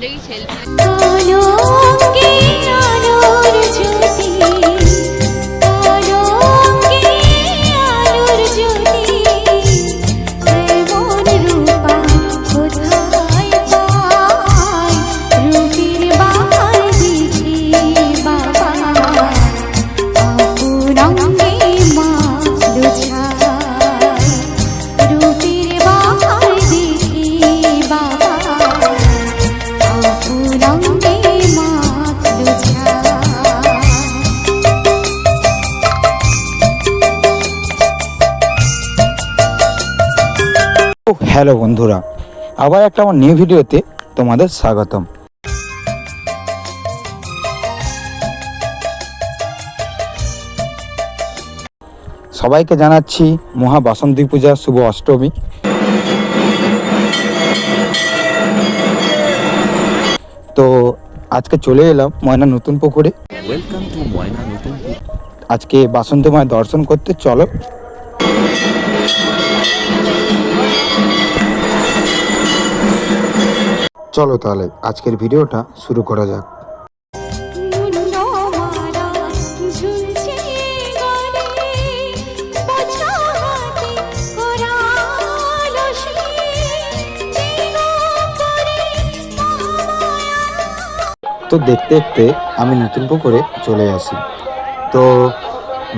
দেখি ছেলে হ্যালো বন্ধুরা আবার একটা আমার নিউ ভিডিওতে তোমাদের স্বাগতম। সবাইকে জানাচ্ছি মহা বাসন্তী পূজা শুভ অষ্টমী। তো আজকে চলে এলাম ময়না নতুন পুকুরে। আজকে বাসন্তী মায়ের দর্শন করতে চলো চলো তাহলে আজকের ভিডিওটা শুরু করা যাক। তো দেখতে দেখতে আমি নতুন পুকুরে চলে আসি। তো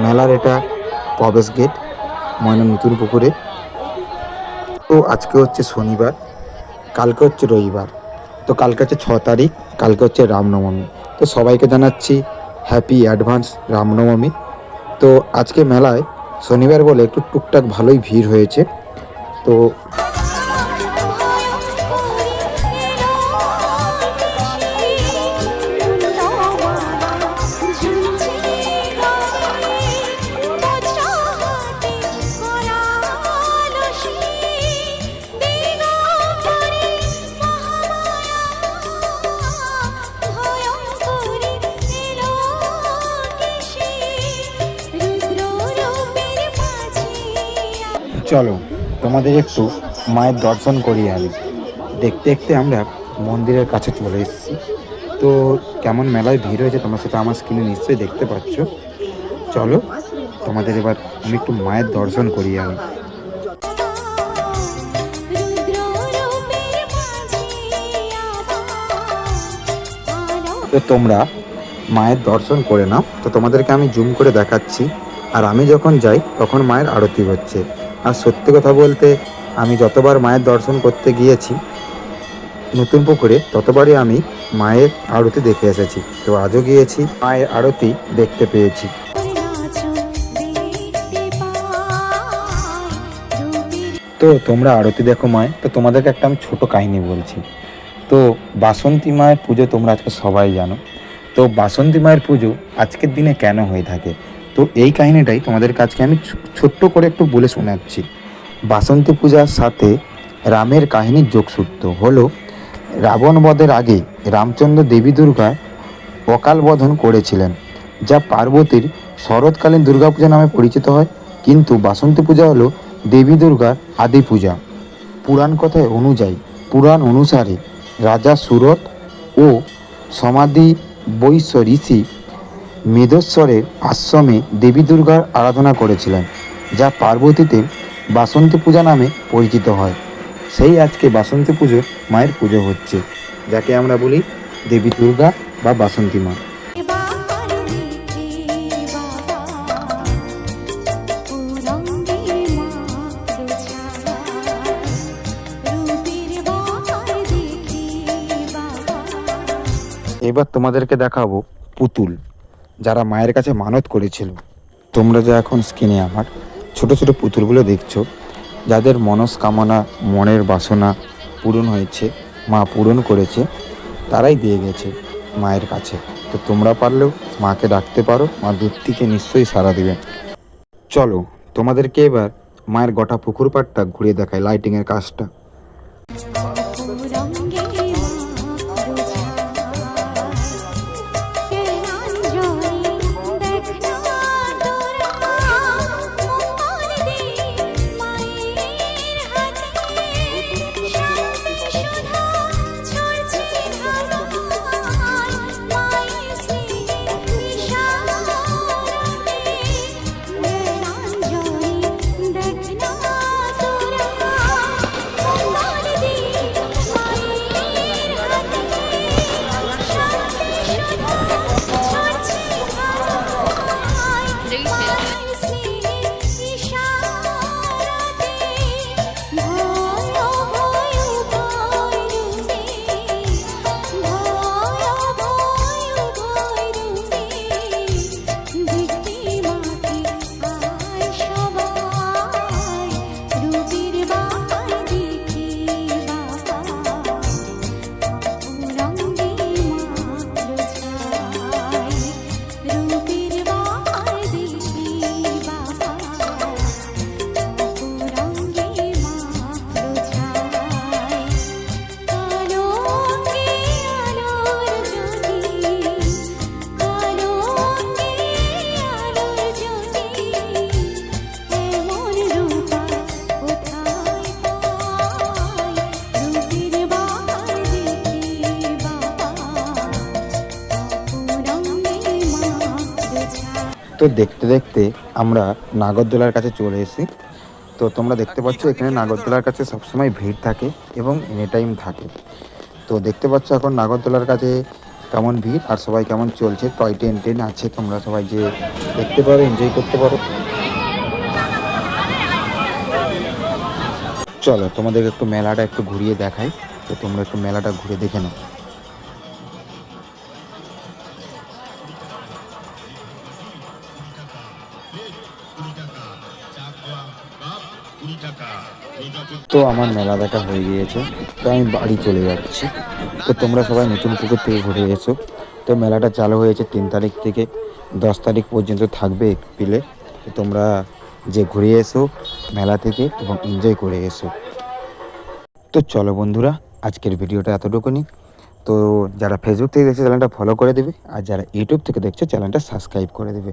মেলার এটা প্রবেশ গেট ময়না নতুন পুকুরে। তো আজকে হচ্ছে শনিবার কালকে হচ্ছে রবিবার। তো কালকে হচ্ছে ছ তারিখ, কালকে হচ্ছে রামনবমী। তো সবাইকে জানাচ্ছি হ্যাপি অ্যাডভান্স রামনবমী। তো আজকে মেলায় শনিবার বলে একটু টুকটাক ভালোই ভিড় হয়েছে। তো চলো, তোমাদের একটু মায়ের দর্শন করিয়ে আনি। দেখতে দেখতে আমরা মন্দিরের কাছে চলে এসেছি। তো কেমন মেলায় ভিড় হয়েছে তোমরা সেটা আমার স্ক্রিনে নিশ্চয়ই দেখতে পাচ্ছ। চলো, তোমাদের এবার আমি একটু মায়ের দর্শন করিয়ে আনি। তো তোমরা মায়ের দর্শন করে নাও। তো তোমাদেরকে আমি জুম করে দেখাচ্ছি। আর আমি যখন যাই, তখন মায়ের আরতি হচ্ছে। আর সত্যি কথা বলতে, আমি যতবার মায়ের দর্শন করতে গিয়েছি, নতুন পুকুরে, ততবারই আমি মায়ের আরতি দেখে এসেছি। তো আজও গিয়েছি, মায়ের আরতি দেখতে পেয়েছি। তো তোমরা আরতি দেখো মায় তো তোমাদেরকে একটা আমি ছোট কাহিনী বলছি। তো বাসন্তী মায়ের পুজো তোমরা আজকে সবাই জানো। তো বাসন্তী মায়ের পুজো আজকের দিনে কেন হয়ে থাকে? তো এই কাহিনীটাই তোমাদের কাছকে আমি ছোট্ট করে একটু বলে শোনাচ্ছি। বাসন্তী পূজার সাথে রামের কাহিনীর যোগসূত্র হলো, রাবণ বধের আগে রামচন্দ্র দেবী দুর্গা অকাল বধন করেছিলেন, যা পার্বতীর শরৎকালীন দুর্গাপূজা নামে পরিচিত হয়। কিন্তু বাসন্তী পূজা হলো দেবী দুর্গার আদি পূজা। পুরাণ কথায় অনুযায়ী, পুরাণ অনুসারে রাজা সুরত ও সমাধি বৈশ্য ঋষি মেধস্বরের আশ্রমে দেবী দুর্গার আরাধনা করেছিলেন, যা পার্বতীতে বাসন্তী পূজা নামে পরিচিত হয়। সেই আজকে বাসন্তী পুজো মায়ের পুজো হচ্ছে, যাকে আমরা বলি দেবী দুর্গা বা বাসন্তী মা। এবার তোমাদেরকে দেখাবো পুতুল। যারা মায়ের কাছে মানত করেছিল। তোমরা যা এখন স্ক্রিনে আমার, ছোট ছোট পুতুলগুলো দেখছ, যাদের মনস্কামনা, মনের বাসনা পূরণ হয়েছে, মা পূরণ করেছে, তারাই দিয়ে গেছে মায়ের কাছে। তো তোমরা পারলেও মাকে ডাকতে পারো, মা দূর থেকে নিশ্চয়ই সাড়া দিবেন চলো, তোমাদেরকে এবার মায়ের গোটা পুকুর পাড়টা ঘুরিয়ে দেখায় লাইটিংয়ের কাজটা। তো দেখতে দেখতে আমরা নাগরদোলার কাছে চলে এসেছি। তো তোমরা দেখতে পাচ্ছ এখানে নাগরদোলার কাছে সবসময় ভিড় থাকে এবং এনি টাইম থাকে। তো দেখতে পাচ্ছ এখন নাগরদোলার কাছে কেমন ভিড় আর সবাই কেমন চলছে। টয় ট্রেন ট্রেন আছে তোমরা সবাই যে দেখতে পারো এনজয় করতে পারো। চলো তোমাদের একটু মেলাটা একটু ঘুরিয়ে দেখাই। তো তোমরা একটু মেলাটা ঘুরে দেখে নাও। তো আমার মেলা দেখা হয়ে গিয়েছে, তো আমি বাড়ি চলে যাচ্ছি। তো তোমরা সবাই নতুন পুকুর থেকে ঘুরে এসো। তো মেলাটা চালু হয়েছে তিন তারিখ থেকে, দশ তারিখ পর্যন্ত থাকবে এপ্রিলে তো তোমরা যে ঘুরে এসো মেলা থেকে এবং এনজয় করে এসো। তো চলো বন্ধুরা, আজকের ভিডিওটা এতটুকু এতটুকুনি। তো যারা ফেসবুক থেকে দেখছে, চ্যানেলটা ফলো করে দেবে। আর যারা ইউটিউব থেকে দেখছ, চ্যানেলটা সাবস্ক্রাইব করে দেবে।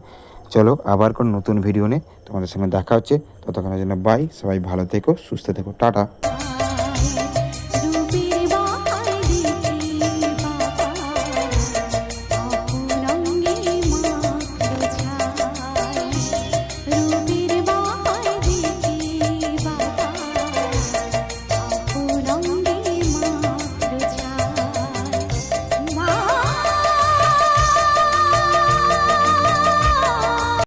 চলো আবার কোনো নতুন ভিডিও নিয়ে তোমাদের সঙ্গে দেখা হচ্ছে। ততক্ষণের জন্য বাই সবাই ভালো থেকো, সুস্থ থেকো, টাটা।